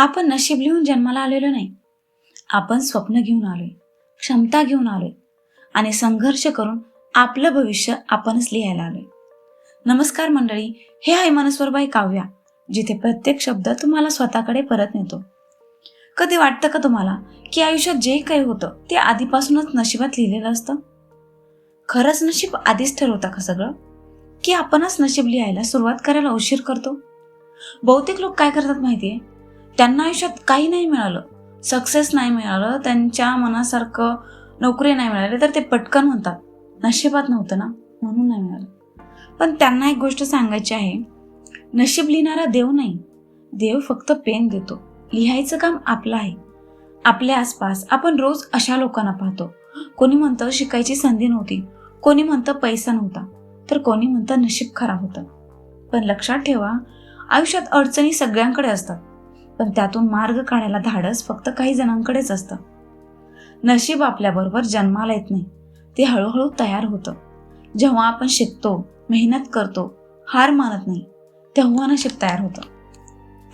आपण नशीब लिहून जन्माला आलेलो नाही. आपण स्वप्न घेऊन आलोय क्षमता घेऊन आलोय आणि संघर्ष करून आपलं भविष्य आपणच लिहायला आलोय. नमस्कार मंडळी हे आहे मनस्वरबाई काव्या जिथे प्रत्येक शब्द तुम्हाला स्वतःकडे परत नेतो. कधी वाटतं का तुम्हाला की आयुष्यात जे काही होतं ते आधीपासूनच नशिबात लिहिलेलं असतं? खरंच नशीब आधीच ठरवतं का सगळं? की आपणच नशीब लिहायला सुरुवात करायला उशीर करतो? बहुतेक लोक काय करतात माहितीये? त्यांना आयुष्यात काही नाही मिळालं. सक्सेस नाही मिळालं. त्यांच्या मनासारखं नोकरी नाही मिळाली. तर ते पटकन म्हणतात. नशिबात नव्हतं ना? म्हणून नाही मिळालं. पण त्यांना एक गोष्ट सांगायची आहे. नशीब लिहिणारा देव नाही. देव फक्त पेन देतो. लिहायचं काम आपलं आहे. आपल्या आसपास आपण रोज अशा लोकांना पाहतो. कोणी म्हणतं शिकायची संधी नव्हती. कोणी म्हणतं पैसा नव्हता. तर कोणी म्हणतं नशीब खराब होतं. पण लक्षात ठेवा आयुष्यात अडचणी सगळ्यांकडे असतात. पण त्यातून मार्ग काढायला धाडस फक्त काही जणांकडेच असतं. नशीब आपल्याबरोबर जन्माला येत नाही. ते हळूहळू तयार होतं. जेव्हा आपण शिकतो मेहनत करतो हार मानत नाही तेव्हा नशीब तयार होतं.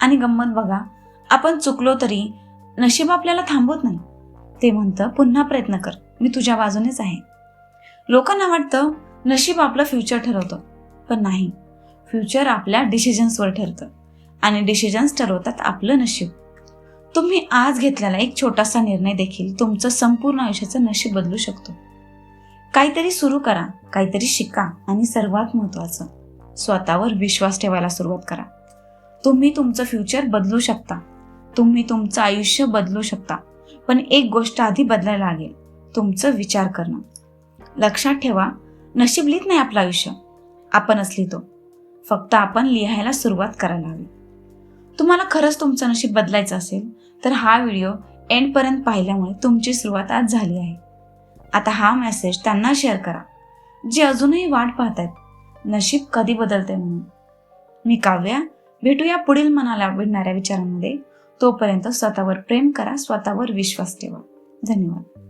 आणि गंमत बघा आपण चुकलो तरी नशीब आपल्याला थांबवत नाही. ते म्हणतं पुन्हा प्रयत्न कर मी तुझ्या बाजूनेच आहे. लोकांना वाटतं नशीब आपलं फ्युचर ठरवतं. पण नाही फ्युचर आपल्या डिसिजन्सवर ठरतं. आणि डिसिजन्स ठरवतात आपलं नशीब. तुम्ही आज घेतलेला एक छोटासा निर्णय देखील तुमचं संपूर्ण आयुष्याचं नशीब बदलू शकतो. काहीतरी सुरू करा काहीतरी शिका आणि सर्वात महत्त्वाचं स्वतःवर विश्वास ठेवायला सुरुवात करा. तुम्ही तुमचं फ्युचर बदलू शकता. तुम्ही तुमचं आयुष्य बदलू शकता. पण एक गोष्ट आधी बदलायला लागेल तुमचं विचार करणं. लक्षात ठेवा नशीब लिहित नाही आपलं आयुष्य. आपणच लिहितो. फक्त आपण लिहायला सुरुवात करायला हवी. तुम्हाला खरंच तुमचं नशीब बदलायचं असेल तर हा व्हिडिओ एंडपर्यंत पाहिल्यामुळे तुमची सुरुवात आज झाली आहे. आता हा मेसेज त्यांना शेअर करा जे अजूनही वाट पाहत आहेत नशीब कधी बदलते म्हणून. मी काव्या भेटूया पुढील मनाला भिडणाऱ्या विचारांमध्ये. तोपर्यंत स्वतःवर प्रेम करा स्वतःवर विश्वास ठेवा. धन्यवाद.